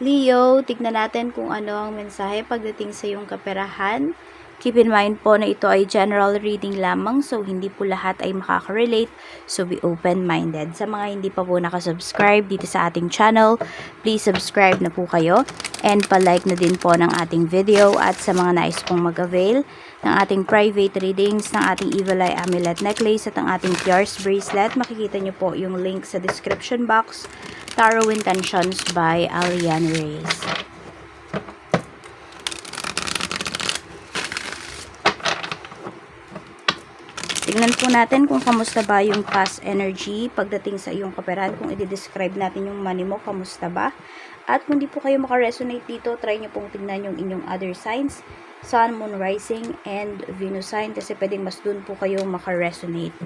Leo, tignan natin kung ano ang mensahe pagdating sa iyong kaperahan. Keep in mind po na ito ay general reading lamang so hindi po lahat ay makaka-relate so be open-minded. Sa mga hindi pa po nakasubscribe dito sa ating channel, please subscribe na po kayo and palike na din po ng ating video at sa mga nais pong mag-avail ng ating private readings ng ating Evil Eye Amulet Necklace at ang ating Pierce Bracelet. Makikita nyo po yung link sa description box. Tarot Intentions by Alian Reyes. Tingnan po natin kung kamusta ba yung past energy pagdating sa iyong kaperahan. Kung i-describe natin yung money mo, kamusta ba? At kung di po kayo makaresonate dito, try nyo pong tingnan yung inyong other signs. Sun, Moon, Rising, and Venus sign. Kasi pwedeng mas dun po kayo makaresonate.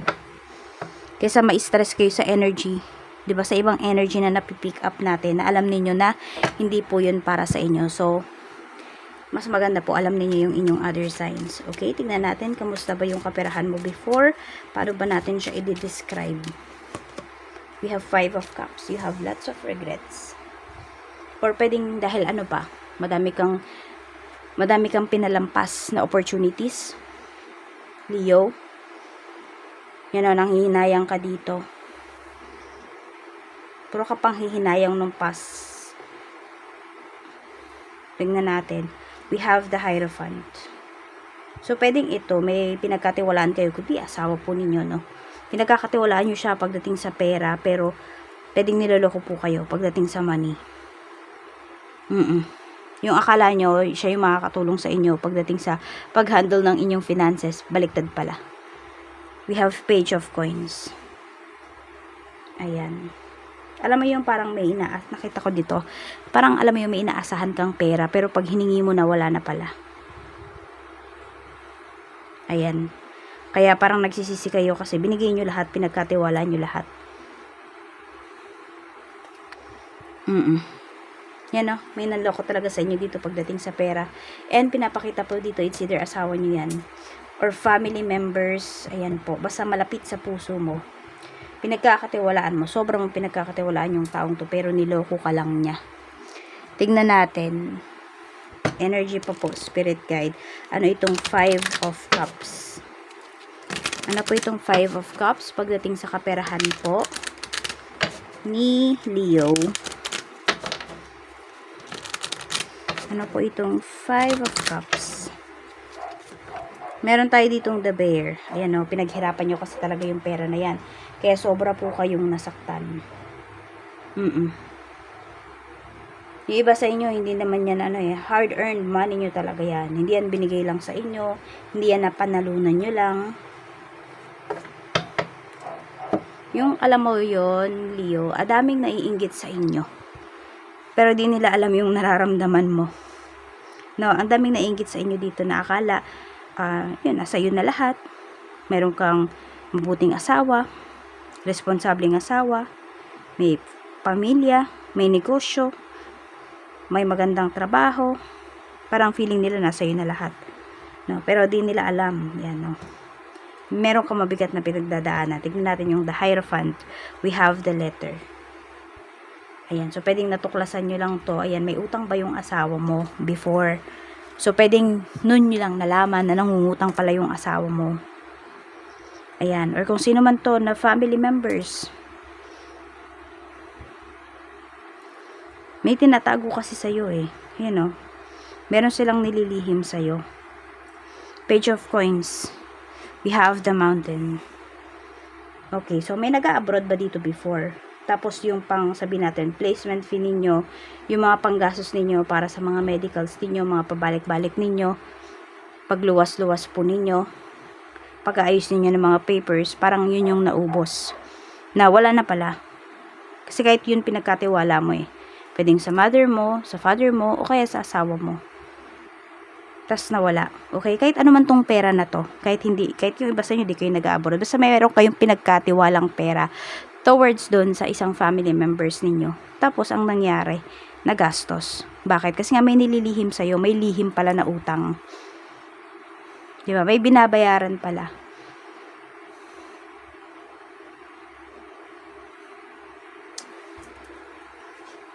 Kesa ma-stress kayo sa energy. 'Di ba sa ibang energy na napipick up natin na alam niyo na hindi po yun para sa inyo. So, mas maganda po alam niyo yung inyong other signs. Okay, tingnan natin kamusta ba yung kaperahan mo before. Paano ba natin siya i-describe? We have five of cups. You have lots of regrets. Or pwedeng dahil ano pa, madami kang madami kang pinalampas na opportunities. Leo. Yan o, nanghihinayang ka dito. Puro ka pang hihinayang nung past. Tingnan natin we have the Hierophant. So, pwedeng ito, may pinagkatiwalaan kayo, kundi asawa po ninyo, no? Pinagkakatiwalaan nyo siya pagdating sa pera, pero pwedeng niloloko po kayo pagdating sa money. Mm, -mm. Yung akala nyo, siya yung makakatulong sa inyo pagdating sa pag-handle ng inyong finances, baliktad pala. We have Page of Coins. Ayan alam mo yung parang may ina nakita ko dito parang alam mo yung may inaasahan kang pera pero pag hiningi mo na wala na pala. Ayan. Kaya parang nagsisisi kayo kasi binigay nyo lahat pinagkatiwala nyo lahat. Mm, -mm. yan o may nanloko talaga sa inyo dito pagdating sa pera. And pinapakita po dito it's either asawa nyo yan or family members. Ayan po. Basta malapit sa puso mo pinagkakatiwalaan mo. Sobrang mong pinagkakatiwalaan yung taong to, pero niloko ka lang niya. Tignan natin. Energy pa po, spirit guide. Ano itong five of cups? Ano po itong five of cups pagdating sa kaperahan po ni Leo? Ano po itong five of cups? Meron tayo ditong the bear. Ayan o, pinaghirapan nyo kasi talaga yung pera na yan. Kaya sobra po kayong nasaktan. Mm-mm. Yung iba sa inyo, hindi naman yan ano eh, hard-earned money nyo talaga yan. Hindi yan binigay lang sa inyo, hindi yan napanalunan nyo lang. Yung alam mo yon Leo, adaming naiinggit sa inyo. Pero di nila alam yung nararamdaman mo. No, ang daming naiinggit sa inyo dito na akala, uh, yun, nasa iyo na lahat. Meron kang mabuting asawa, responsableng asawa, may pamilya, may negosyo, may magandang trabaho, parang feeling nila nasa iyo na lahat. No, pero di nila alam, yan no. Meron ka mabigat na pinagdadaanan. Tignan natin yung the Hierophant. We have the letter. Ayan, so pwedeng natuklasan nyo lang to. Ayan, may utang ba yung asawa mo before? So, pwedeng nun nyo lang nalaman na nangungutang pala yung asawa mo. Ayan. Or kung sino man to na family members. May tinatago kasi sa'yo eh. Yan o. Meron silang nililihim sa'yo. Page of coins. We have the mountain. Okay. So, may nag-abroad ba dito before? Tapos yung pang sabi natin, placement fee ninyo, yung mga panggastos ninyo para sa mga medicals ninyo, mga pabalik-balik ninyo, pagluwas-luwas po ninyo, pag-aayos ninyo ng mga papers, parang yun yung naubos. Na wala na pala. Kasi kahit yun pinagkatiwala mo eh. Pwedeng sa mother mo, sa father mo, o kaya sa asawa mo. Tapos nawala. Okay? Kahit ano man tong pera na to. Kahit hindi, kahit yung iba sa inyo, di kayo nag-abroad. Basta mayroon kayong pinagkatiwalang pera towards doon sa isang family members ninyo. Tapos, ang nangyari, nagastos. Bakit? Kasi nga may nililihim sa'yo, may lihim pala na utang. Di ba? May binabayaran pala.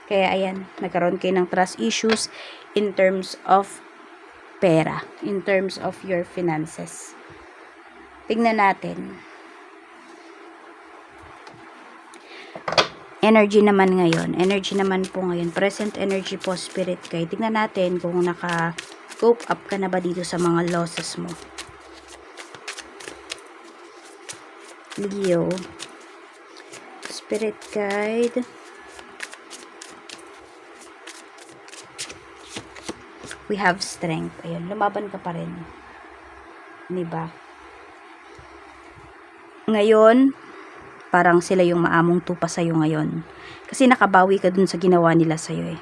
Kaya ayan, nagkaroon kayo ng trust issues in terms of pera, in terms of your finances. Tignan natin. Energy naman ngayon. Energy naman po ngayon. Present energy po, spirit guide. Tignan natin kung naka-cope up ka na ba dito sa mga losses mo. Leo. Spirit guide. We have strength. Ayun, lumaban ka pa rin. Diba? Ngayon, parang sila yung maamong tupa sa'yo ngayon. Kasi nakabawi ka dun sa ginawa nila sa'yo eh.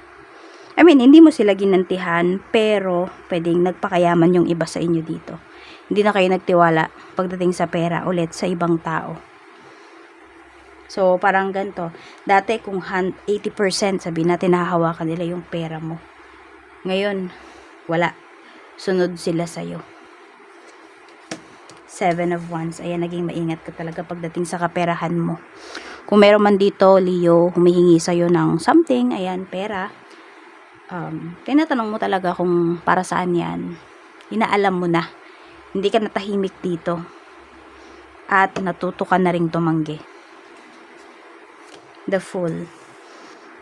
I mean, hindi mo sila ginantihan, pero pwedeng nagpakayaman yung iba sa inyo dito. Hindi na kayo nagtiwala pagdating sa pera ulit sa ibang tao. So, parang ganito. Dati kung han- 80% sabi natin nahahawakan nila yung pera mo. Ngayon, wala. Sunod sila sa'yo. Seven of Wands. Ayan, naging maingat ka talaga pagdating sa kaperahan mo. Kung meron man dito, Leo, humihingi sa'yo ng something, ayan, pera. Um, tinatanong mo talaga kung para saan yan. Inaalam mo na. Hindi ka natahimik dito. At natuto ka na ring tumanggi. The Fool.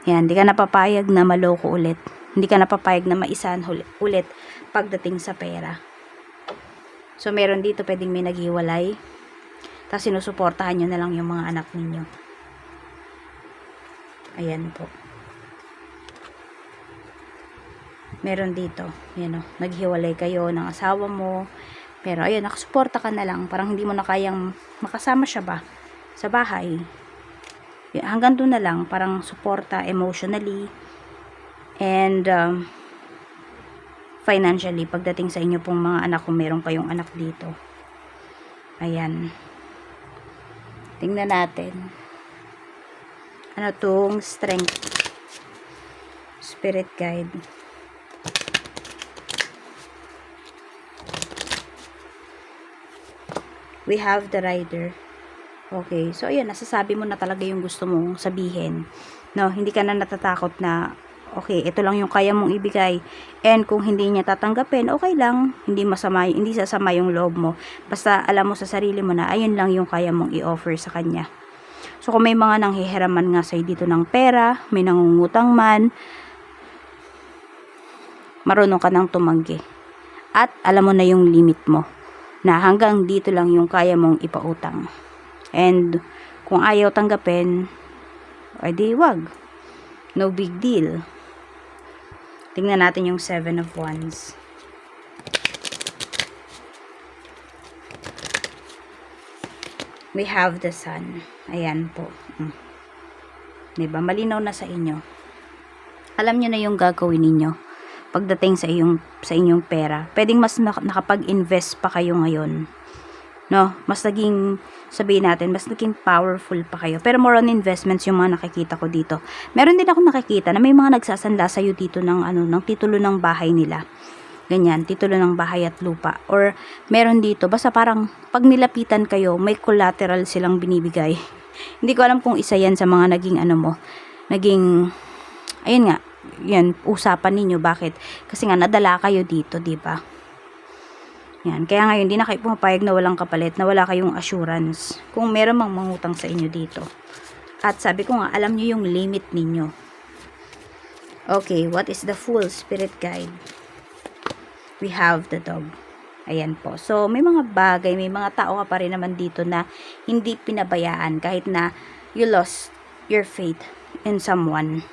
Yan, hindi ka napapayag na maloko ulit. Hindi ka napapayag na maisan ulit pagdating sa pera. So, meron dito pwedeng may naghiwalay. Tapos, sinusuportahan nyo na lang yung mga anak ninyo. Ayan po. Meron dito. Yan o. Naghiwalay kayo ng asawa mo. Pero, ayun, nakasuporta ka na lang. Parang hindi mo na kayang makasama siya ba sa bahay. Hanggang doon na lang. Parang suporta emotionally. And, um, financially pagdating sa inyo pong mga anak kung meron kayong anak dito. Ayan. Tingnan natin. Ano tong strength. Spirit guide. We have the rider. Okay. So, ayan. Nasasabi mo na talaga yung gusto mong sabihin. No, hindi ka na natatakot na okay, ito lang yung kaya mong ibigay. And kung hindi niya tatanggapin, okay lang. Hindi masama, hindi sasama yung loob mo. Basta alam mo sa sarili mo na ayun lang yung kaya mong i-offer sa kanya. So kung may mga nanghihiraman nga sa'yo dito ng pera, may nangungutang man, marunong ka nang tumanggi. At alam mo na yung limit mo. Na hanggang dito lang yung kaya mong ipautang. And kung ayaw tanggapin, ay di wag. No big deal. Tingnan natin yung Seven of Wands. We have the Sun. Ayan po. Mm. Diba? Malinaw na sa inyo. Alam nyo na yung gagawin ninyo pagdating sa iyong sa inyong pera. Pwedeng mas nak- nakapag-invest pa kayo ngayon. No, mas naging sabihin natin, mas naging powerful pa kayo. Pero more on investments yung mga nakikita ko dito. Meron din ako nakikita na may mga nagsasanda sa dito ng ano, ng titulo ng bahay nila. Ganyan, titulo ng bahay at lupa. Or meron dito, basta parang pag nilapitan kayo, may collateral silang binibigay. Hindi ko alam kung isa yan sa mga naging ano mo, naging, ayun nga, yan, usapan ninyo. Bakit? Kasi nga, nadala kayo dito, di ba? Yan. Kaya ngayon, hindi na kayo pumapayag na walang kapalit, na wala kayong assurance. Kung meron mang mangutang sa inyo dito. At sabi ko nga, alam nyo yung limit ninyo. Okay, what is the full spirit guide? We have the dog. Ayan po. So, may mga bagay, may mga tao ka pa rin naman dito na hindi pinabayaan kahit na you lost your faith in someone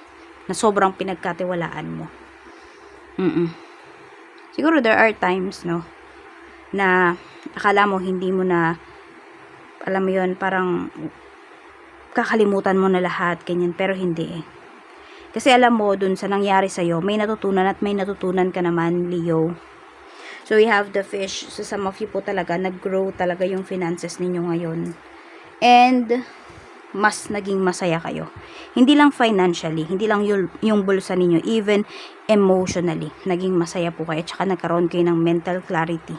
na sobrang pinagkatiwalaan mo. Mm-mm. Siguro there are times, no, na akala mo hindi mo na alam mo yun, parang kakalimutan mo na lahat, ganyan, pero hindi eh. Kasi alam mo, dun sa nangyari sa'yo, may natutunan at may natutunan ka naman, Leo. So, we have the fish. So, some of you po talaga, nag-grow talaga yung finances ninyo ngayon. And, mas naging masaya kayo. Hindi lang financially, hindi lang yung, yung bulsa ninyo, even emotionally, naging masaya po kayo. Tsaka nagkaroon kayo ng mental clarity.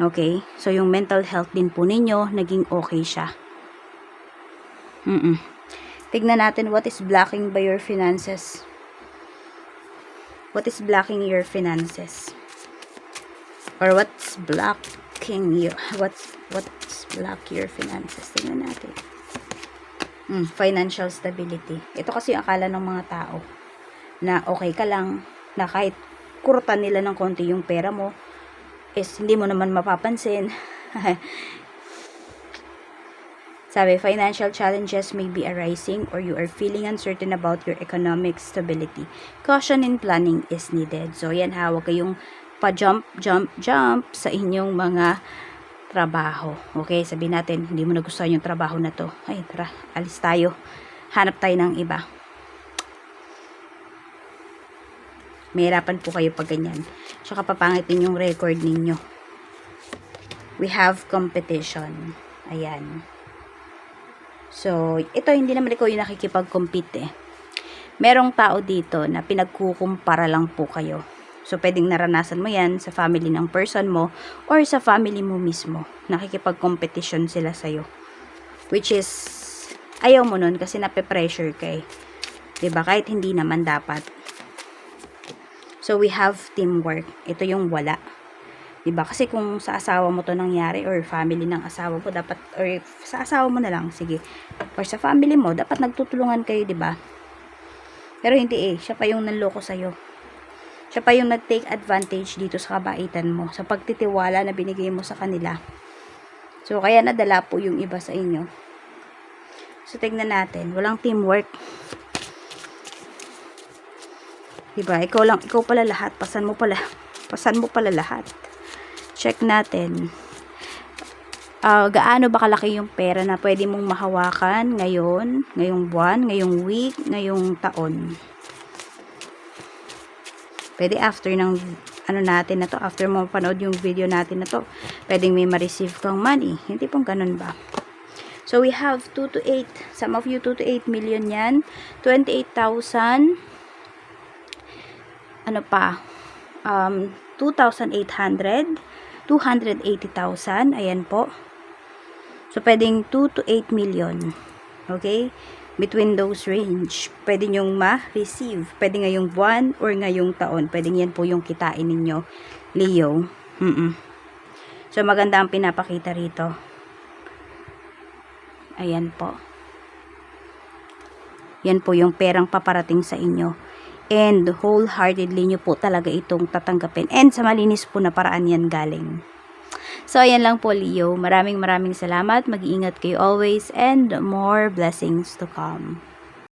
Okay? So, yung mental health din po ninyo, naging okay siya. Mm-mm. Tignan natin what is blocking by your finances. What is blocking your finances? Or what's blocking you? What's what's block your finances? Tingnan natin. Mm, financial stability. Ito kasi yung akala ng mga tao na okay ka lang, na kahit kurutan nila ng konti yung pera mo, is hindi mo naman mapapansin. Sabi, financial challenges may be arising or you are feeling uncertain about your economic stability. Caution in planning is needed. So, yan ha, huwag kayong pa-jump, jump, jump sa inyong mga trabaho. Okay, sabi natin, hindi mo nagustuhan yung trabaho na to. Ay, tara, alis tayo. Hanap tayo ng iba. Mahirapan po kayo pag ganyan. Tsaka papangitin yung record ninyo. We have competition. Ayan. So, ito hindi naman ikaw yung nakikipag-compete eh. Merong tao dito na pinagkukumpara lang po kayo. So, pwedeng naranasan mo yan sa family ng person mo or sa family mo mismo. Nakikipag-competition sila sa'yo. Which is, ayaw mo nun kasi nape-pressure ka eh. ba Kahit hindi naman dapat. So, we have teamwork. Ito yung wala. 'Di ba Kasi kung sa asawa mo to nangyari or family ng asawa mo, dapat, or sa asawa mo na lang, sige. Or sa family mo, dapat nagtutulungan kayo, 'di ba Pero hindi eh. Siya pa yung nanloko sa'yo. Siya pa yung nag-take advantage dito sa kabaitan mo. Sa pagtitiwala na binigay mo sa kanila. So, kaya nadala po yung iba sa inyo. So, tignan natin. Walang teamwork. Diba? Ikaw lang, ikaw pala lahat. Pasan mo pala. Pasan mo pala lahat. Check natin. Ah, gaano ba kalaki yung pera na pwede mong mahawakan ngayon, ngayong buwan, ngayong week, ngayong taon? Pwede after ng ano natin na to, after mo mapanood yung video natin na to, pwedeng may ma-receive kang money. Hindi pong ganun ba? So, we have 2 to 8. Some of you, 2 to 8 million yan. 28,000. Ano pa? Um, 2,800. 280,000. Ayan po. So, pwedeng 2 to 8 million. Okay? Between those range. Pwede nyong ma-receive. Pwede ngayong buwan or ngayong taon. Pwede yan po yung kitain ninyo. Leo. Mm-mm. So, maganda ang pinapakita rito. Ayan po. Yan po yung perang paparating sa inyo. And wholeheartedly nyo po talaga itong tatanggapin. And sa malinis po na paraan yan galing. So, ayan lang po, Leo. Maraming maraming salamat. Mag-iingat kayo always and more blessings to come.